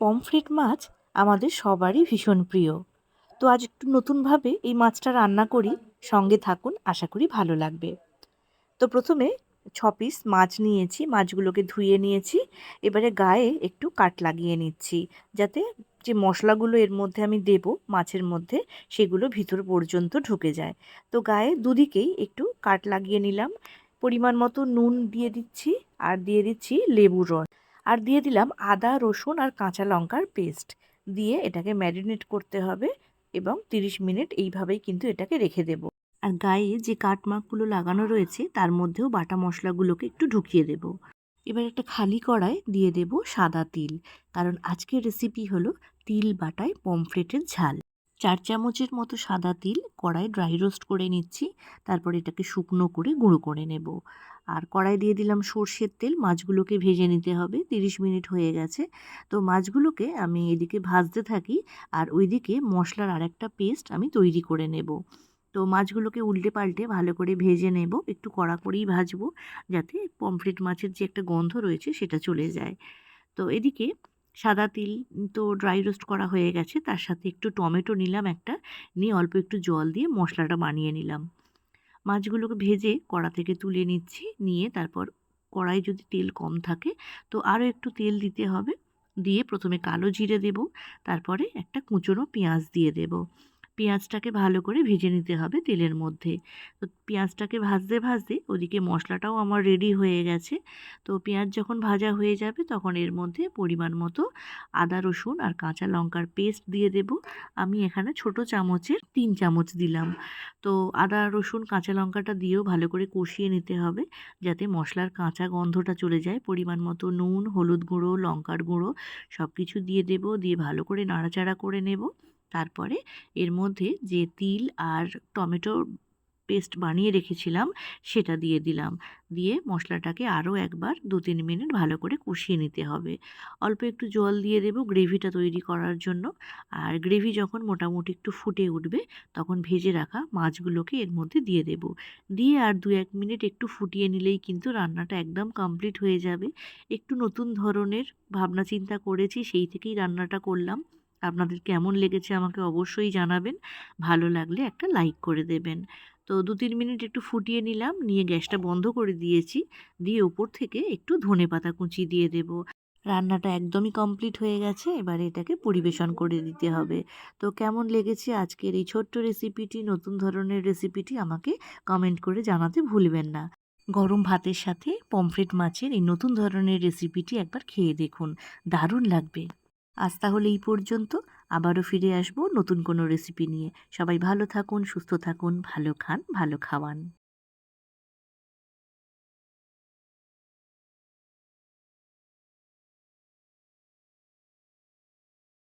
Pomfret মাছ আমাদের সবারই ভীষণ প্রিয়। তো আজ একটু নতুনভাবে এই মাছটা রান্না করি, সঙ্গে থাকুন, আশা করি ভালো লাগবে। তো প্রথমে ছ পিস মাছ নিয়েছি, মাছগুলোকে ধুয়ে নিয়েছি, এবারে গায়ে একটু কাট লাগিয়ে নিচ্ছি, যাতে যে মশলাগুলো এর মধ্যে আমি দেব মাছের মধ্যে, সেগুলো ভিতর পর্যন্ত ঢুকে যায়। তো গায়ে দুদিকেই একটু কাট লাগিয়ে নিলাম, পরিমাণ মতো নুন দিয়ে দিচ্ছি, আর দিয়ে দিচ্ছি লেবুর রস। আর দিয়ে দিলাম আদা, রসুন আর কাঁচা লঙ্কার পেস্ট। দিয়ে এটাকে ম্যারিনেট করতে হবে এবং 30 মিনিট এইভাবেই কিন্তু এটাকে রেখে দেব। আর গায়ে যে কাটমার্কগুলো লাগানো রয়েছে তার মধ্যেও বাটা মশলাগুলোকে একটু ঢুকিয়ে দেব। এবার একটা খালি কড়াই দিয়ে দেব সাদা তিল। কারণ আজকের রেসিপি হলো তিল বাটায় পমফ্রেটের ঝাল। চার চামচের মতো সাদা তিল কড়াই ড্রাই রোস্ট করে নিচ্ছি। তারপর এটাকে শুকনো করে গুঁড়ো করে নেব। আর কড়াই দিয়ে দিলাম সর্ষের তেল, মাছগুলোকে ভেজে নিতে হবে, তিরিশ মিনিট হয়ে গেছে। তো মাছগুলোকে আমি এদিকে ভাজতে থাকি আর ওইদিকে মশলার আরেকটা পেস্ট আমি তৈরি করে নেব। তো মাছগুলোকে উল্টে পাল্টে ভালো করে ভেজে নেব, একটু কড়া করেই ভাজবো যাতে পমফ্রেট মাছের যে একটা গন্ধ রয়েছে সেটা চলে যায়। তো এদিকে সাদা তিল তো ড্রাই রোস্ট করা হয়ে গেছে, তার সাথে একটু টমেটো নিলাম একটা, নিয়ে অল্প একটু জল দিয়ে মশলাটা বানিয়ে নিলাম। মাছগুলোকে ভেজে কড়া থেকে তুলে নিচ্ছি, নিয়ে তারপর কড়াই যদি তেল কম থাকে, তো আরও একটু তেল দিতে হবে। দিয়ে প্রথমে কালো জিরে দেব, তারপরে একটা কুচনো পেঁয়াজ দিয়ে দেব। পেঁয়াজটাকে ভালো করে ভেজে নিতে হবে তেলের মধ্যে। তো পেঁয়াজটাকে ভাজতে ভাজতে ওদিকে মশলাটাও আমার রেডি হয়ে গেছে। তো পেঁয়াজ যখন ভাজা হয়ে যাবে তখন এর মধ্যে পরিমাণ মতো আদা, রসুন আর কাঁচা লঙ্কার পেস্ট দিয়ে দেব। আমি এখানে ছোট চামচের তিন চামচ দিলাম। তো আদা, রসুন, কাঁচা লঙ্কাটা দিয়েও ভালো করে কষিয়ে নিতে হবে যাতে মশলার কাঁচা গন্ধটা চলে যায়। পরিমাণ মতো নুন, হলুদ গুঁড়ো, লঙ্কার গুঁড়ো সব কিছু দিয়ে দেব, দিয়ে ভালো করে নাড়াচাড়া করে নেব। তারপরে এর মধ্যে যে তিল আর টমেটো পেস্ট বানিয়ে রেখেছিলাম, সেটা দিয়ে দিলাম। দিয়ে মশলাটাকে আরও একবার দু তিন মিনিট ভালো করে কষিয়ে নিতে হবে। অল্প একটু জল দিয়ে দেবো গ্রেভিটা তৈরি করার জন্য। আর গ্রেভি যখন মোটামুটি একটু ফুটে উঠবে, তখন ভেজে রাখা মাছগুলোকে এর মধ্যে দিয়ে দেব। দিয়ে আর দু এক মিনিট একটু ফুটিয়ে নিলেই কিন্তু রান্নাটা একদম কমপ্লিট হয়ে যাবে। একটু নতুন ধরনের ভাবনা চিন্তা করেছি, সেই থেকেই রান্নাটা করলাম। আপনাদের কেমন লেগেছে আমাকে অবশ্যই জানাবেন। ভালো লাগলে একটা লাইক করে দেবেন। তো দু তিন মিনিট একটু ফুটিয়ে নিলাম, নিয়ে গ্যাসটা বন্ধ করে দিয়েছি। দিয়ে ওপর থেকে একটু ধনে পাতা কুচি দিয়ে দেব। রান্নাটা একদমই কমপ্লিট হয়ে গেছে, এবার এটাকে পরিবেশন করে দিতে হবে। তো কেমন লেগেছে আজকের এই ছোট্ট রেসিপিটি নতুন ধরনের রেসিপিটি আমাকে কমেন্ট করে জানাতে ভুলবেন না। গরম ভাতের সাথে পমফ্রেট মাছের এই নতুন ধরনের রেসিপিটি একবার খেয়ে দেখুন। দারুণ লাগবে। আজ তাহলে এই পর্যন্ত। আবারও ফিরে আসব নতুন কোনো রেসিপি নিয়ে। সবাই ভালো থাকুন, সুস্থ থাকুন, ভালো খান, ভালো খাওয়ান।